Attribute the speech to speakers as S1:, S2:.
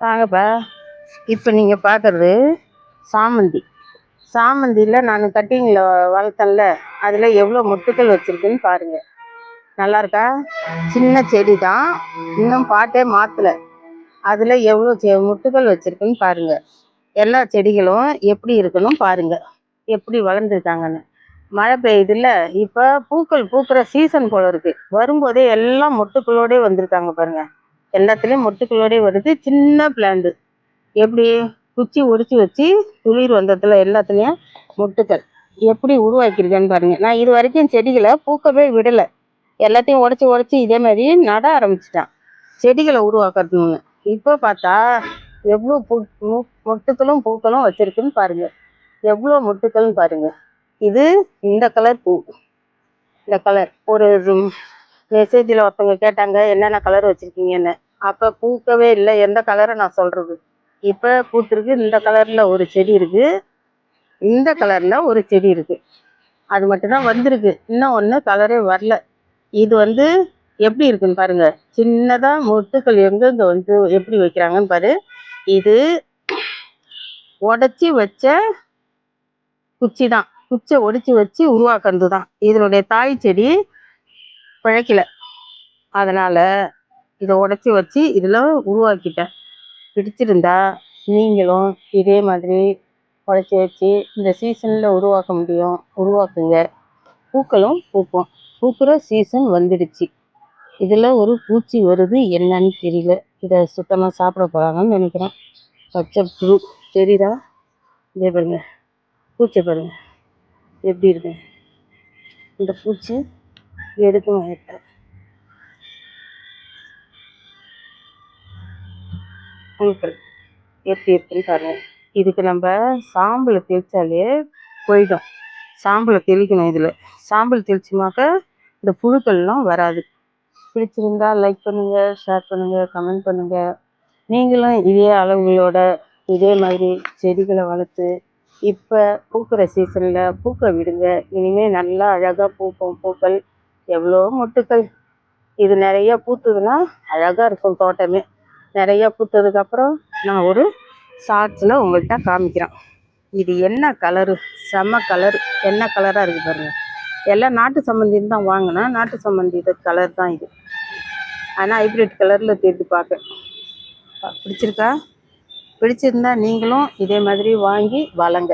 S1: வாங்கப்பா. இப்போ நீங்கள் பார்க்குறது சாமந்தி. சாமந்தியில் நான் கட்டிங்கில் வளர்த்தேன்ல அதில் எவ்வளோ மொட்டுக்கள் வச்சுருக்குன்னு பாருங்கள் நல்லா இருக்கா? சின்ன செடி தான் இன்னும் பாட்டே மாற்றலை அதில் எவ்வளோ செ மொட்டுக்கள் வச்சுருக்குன்னு பாருங்கள் எல்லா செடிகளும் எப்படி இருக்கணும் பாருங்கள் எப்படி வளர்ந்துருக்காங்கன்னு. மழை பெய்யுதுல்ல இப்போ பூக்கள் பூக்கிற சீசன் போல இருக்குது வரும்போதே எல்லாம் மொட்டுக்களோடே வந்திருக்காங்க பாருங்கள் எல்லாத்துலேயும் மொட்டுக்களோடய வருது. சின்ன பிளான்ட் எப்படி? குச்சி ஒடிச்சு வச்சு துளிர் வந்ததுல எல்லாத்துலேயும் மொட்டுக்கள். எப்படி உருவாக்கியிருக்கேன்னு பாருங்கள் நான் இது வரைக்கும் செடிகளை பூக்கவே விடலை. எல்லாத்தையும் உடச்சி உடச்சி இதே மாதிரி நட ஆரம்பிச்சிட்டான். செடிகளை உருவாக்குறதுன்னு இப்போ பார்த்தா எவ்வளோ பூ மொட்டுக்களும் பூக்களும் வச்சுருக்குன்னு பாருங்கள் எவ்வளோ மொட்டுக்கள்னு பாருங்கள் இது இந்த கலர் பூ. இந்த கலர் ஒரு மெசேஜில் ஒருத்தவங்க கேட்டாங்க என்னென்ன கலர் வச்சுருக்கீங்கன்னு? அப்போ பூக்கவே இல்லை. எந்த கலரை நான் சொல்கிறது இப்போ பூத்திருக்கு. இந்த கலரில் ஒரு செடி இருக்குது இந்த கலரில் ஒரு செடி இருக்குது அது மட்டும்தான் வந்திருக்கு. இன்னும் ஒன்று கலரே வரல. இது வந்து எப்படி இருக்குன்னு பாருங்க. சின்னதாக மொட்டுக்கள் எங்கெங்க வந்து எப்படி வைக்கிறாங்கன்னு பாரு. இது உடச்சி வச்ச குச்சி தான் குச்சை ஒடிச்சு வச்சு உருவாக்குறது தான் இதனுடைய தாய் செடி பிழைக்கல. அதனால இதை உடச்சி வச்சு இதில் உருவாக்கிட்டேன். பிடிச்சிருந்தா நீங்களும் இதே மாதிரி உடச்சி வச்சு இந்த சீசனில் உருவாக்க முடியும் உருவாக்குங்க. பூக்களும் பூக்கும் பூக்கிற சீசன் வந்துடுச்சு. இதில் ஒரு பூச்சி வருது என்னன்னு தெரியல. இதை சுத்தமாக சாப்பிட போகிறாங்கன்னு நினைக்கிறேன். பச்சை புழு. தெரியுதா? இதே பாருங்க. பூச்சை பாருங்க. எப்படி இருக்கு? இந்த பூச்சி எடுக்கும் வாங்கிட்டேன். புழுக்கள். எப்படி இருக்குன்னு பாருங்க இதுக்கு நம்ம சாம்பலை தெளித்தாலே போயிடும். சாம்பலை தெளிக்கணும் இதில். சாம்பல் தெளிச்சோமாக்க இந்த புழுக்கள்லாம் வராது. பிடிச்சிருந்தா லைக் பண்ணுங்கள் ஷேர் பண்ணுங்கள் கமெண்ட் பண்ணுங்கள் நீங்களும் இதே அளவுகளோட இதே மாதிரி செடிகளை வளர்த்து இப்போ பூக்கிற சீசனில் பூக்க விடுங்க. இனிமேல் நல்லா அழகாக பூக்கும் பூக்கள் எவ்வளோ மொட்டுக்கள். இது நிறைய பூத்துதுன்னா அழகாக இருக்கும் தோட்டமே. நிறைய பூத்ததுக்கப்புறம் நான் ஒரு ஷார்ட்ஸில் உங்கள்கிட்ட காமிக்கிறேன். இது என்ன கலரு செம்ம கலர் என்ன கலராக இருக்குது பாருங்க. எல்லாம் நாட்டு சம்மந்தின்னு தான் வாங்கினேன். நாட்டு சம்மந்தி கலர் தான் இது. ஆனால் ஹைப்ரிட் கலரில் தேர்ந்து பார்க்க பிடிச்சிருக்கா? பிடிச்சிருந்தா நீங்களும் இதே மாதிரி வாங்கி வளங்க.